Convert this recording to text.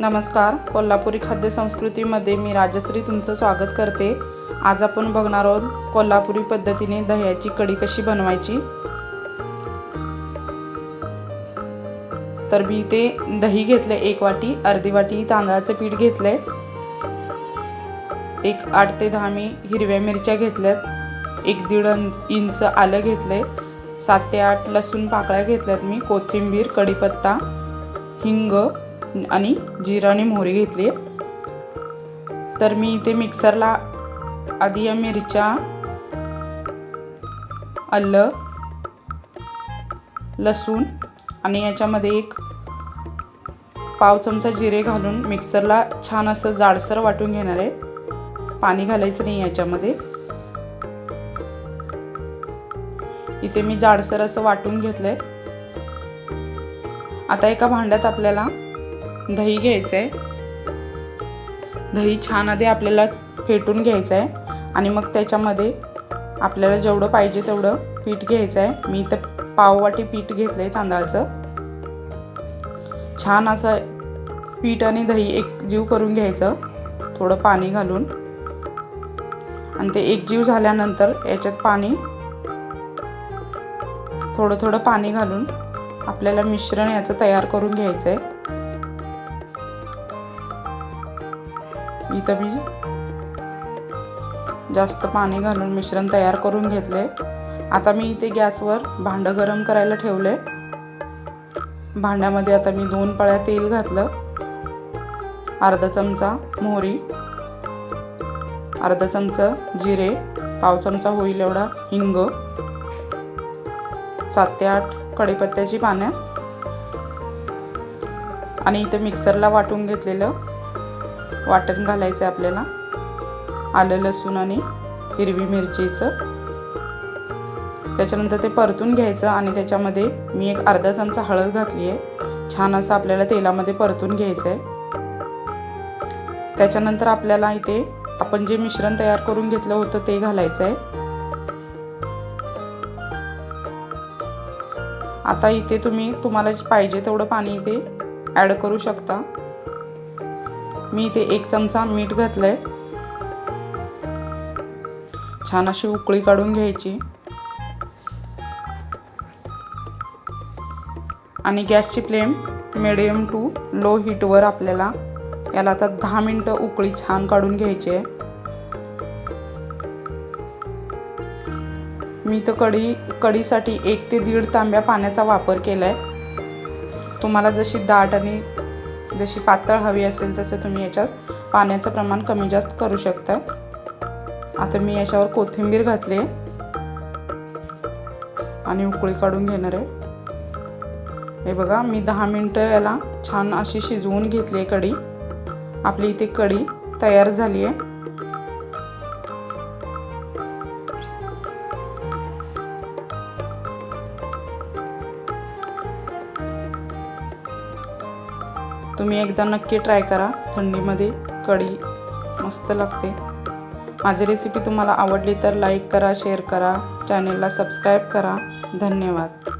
नमस्कार. कोल्हापुरी खाद्यसंस्कृतीमध्ये मी राजश्री तुमचं स्वागत करते. आज आपण बघणार आहोत कोल्हापुरी पद्धतीने दह्याची कढी कशी बनवायची. तर मी इथे दही घेतले एक वाटी अर्धी वाटी तांदळाचं पीठ घेतलंय. एक आठ ते दहा मी हिरव्या मिरच्या घेतल्यात. एक दीड इंच आलं घेतलंय. सात ते आठ लसूण पाकळ्या घेतल्यात मी कोथिंबीर कढीपत्ता हिंग आणि जिरा आणि मोहरी घेतली. तर मी इथे मिक्सरला आधी या मिरच्या आलं लसूण आणि याच्यामध्ये एक पाव चमचा जिरे घालून मिक्सरला छान असं जाडसर वाटून घेणार आहे. पाणी घालायचं नाही याच्यामध्ये. इथे मी जाडसर असं वाटून घेतलंय. आता एका भांड्यात आपल्याला दही घ्यायचं आहे दही छान आधी आपल्याला फेटून घ्यायचं आहे आणि मग त्याच्यामध्ये आपल्याला जेवढं पाहिजे तेवढं पीठ घ्यायचं आहे मी इथं पाववाटी पीठ घेतलं आहे तांदळाचं. छान असं पीठ आणि दही एकजीव करून घ्यायचं. थोडं पाणी घालून. आणि ते एकजीव झाल्यानंतर याच्यात पाणी थोडं थोडं पाणी घालून आपल्याला मिश्रण याचं तयार करून घ्यायचं आहे इथं मी जास्त पाणी घालून मिश्रण तयार करून घेतले आता मी इथे गॅसवर भांडं गरम करायला ठेवले भांड्यामध्ये आता मी दोन पळ्या तेल घातलं. अर्धा चमचा मोहरी अर्धा चमचा जिरे पाव चमचा होईल एवढा हिंग सात ते आठ कढीपत्त्याची पानं. आणि इथं मिक्सरला वाटून घेतलेलं वाटण घालायचं आहे आपल्याला. आलं लसूण आणि हिरवी मिरचीचं. त्याच्यानंतर ते परतून घ्यायचं आणि त्याच्यामध्ये मी एक अर्धा चमचा हळद घातली आहे. छान असं आपल्याला तेलामध्ये परतून घ्यायचं आहे त्याच्यानंतर आपल्याला इथे आपण जे मिश्रण तयार करून घेतलं होतं ते घालायचं आहे आता इथे तुम्ही तुम्हाला पाहिजे तेवढं पाणी इथे ॲड करू शकता. मी इथे एक चमचा मीठ घातलंय. छान अशी उकळी काढून घ्यायची. आणि गॅसची फ्लेम मिडियम टू लो हीटवर आपल्याला याला आता दहा मिनटं उकळी छान काढून घ्यायची आहे. मी तर कढी कढीसाठी एक ते दीड तांब्या पाण्याचा वापर केला आहे तुम्हाला जशी दाट आणि जशी पातळ हवी असेल तसं तुम्ही याच्यात पाण्याचं प्रमाण कमी जास्त करू शकता. आता मी याच्यावर कोथिंबीर घातली आणि उकळी काढून घेणार आहे. हे बघा मी दहा मिनटं याला छान अशी शिजवून घेतली आहे कढी. आपली इथे कढी तयार झाली आहे. तुम्ही एकदा नक्की ट्राय करा. थंडीमध्ये कढी मस्त लागते. माझी रेसिपी तुम्हाला आवडली तर लाईक करा शेअर करा. चॅनेलला सबस्क्राईब करा. धन्यवाद.